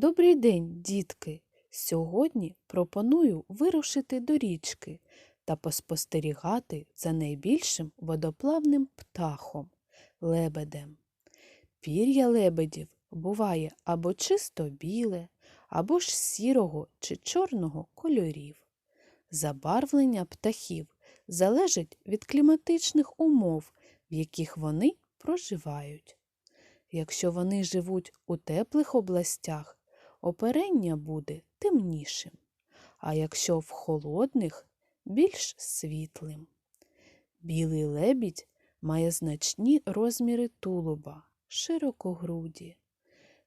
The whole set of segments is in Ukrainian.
Добрий день, дітки! Сьогодні пропоную вирушити до річки та поспостерігати за найбільшим водоплавним птахом лебедем. Пір'я лебедів буває або чисто біле, або ж сірого чи чорного кольорів. Забарвлення птахів залежить від кліматичних умов, в яких вони проживають. Якщо вони живуть у теплих областях, оперення буде темнішим, а якщо в холодних більш світлим. Білий лебідь має значні розміри тулуба, широкогруді.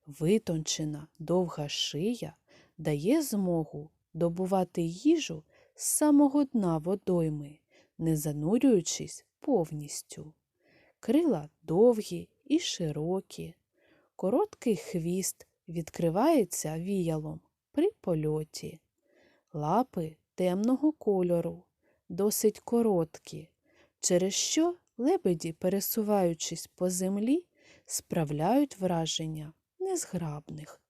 Витончена довга шия дає змогу добувати їжу з самого дна водойми, не занурюючись повністю. Крила довгі і широкі, короткий хвіст відкривається віялом при польоті. Лапи темного кольору, досить короткі, через що лебеді, пересуваючись по землі, справляють враження незграбних.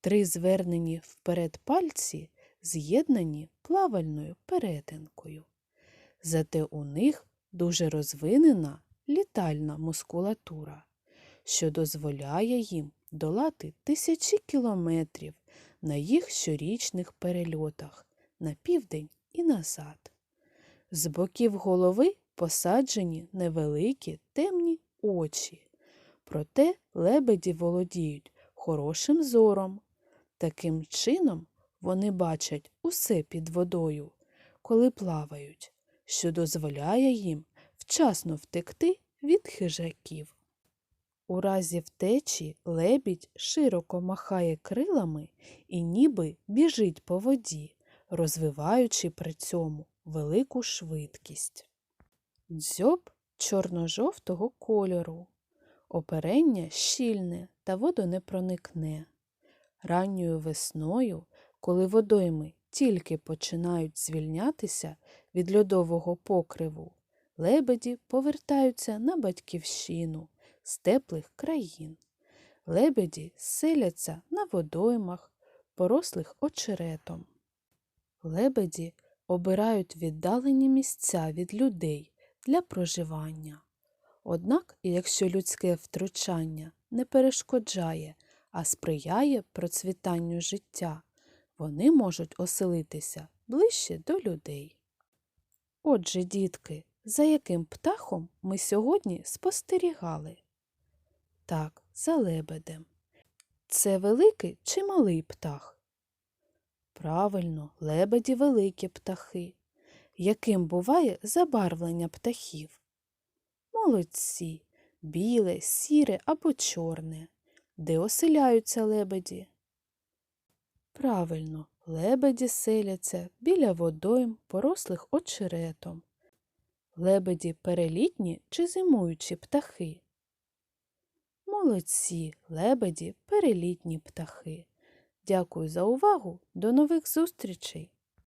Три звернені вперед пальці з'єднані плавальною перетинкою. Зате у них дуже розвинена літальна мускулатура, що дозволяє їм долати тисячі кілометрів на їх щорічних перельотах на південь і назад. З боків голови посаджені невеликі темні очі, проте лебеді володіють хорошим зором. Таким чином вони бачать усе під водою, коли плавають, що дозволяє їм вчасно втекти від хижаків. У разі втечі лебідь широко махає крилами і ніби біжить по воді, розвиваючи при цьому велику швидкість. Дзьоб чорно-жовтого кольору, оперення щільне та водонепроникне. Ранньою весною, коли водойми тільки починають звільнятися від льодового покриву, лебеді повертаються на батьківщину з теплих країн. Лебеді селяться на водоймах, порослих очеретом. Лебеді обирають віддалені місця від людей для проживання. Однак, якщо людське втручання не перешкоджає, а сприяє процвітанню життя, вони можуть оселитися ближче до людей. Отже, дітки, за яким птахом ми сьогодні спостерігали? Так, за лебедем. Це великий чи малий птах? Правильно, лебеді великі птахи. Яким буває забарвлення птахів? Молодці, біле, сіре або чорне. Де оселяються лебеді? Правильно, лебеді селяться біля водойм, порослих очеретом. Лебеді перелітні чи зимуючі птахи? Молодці, лебеді перелітні птахи. Дякую за увагу. До нових зустрічей!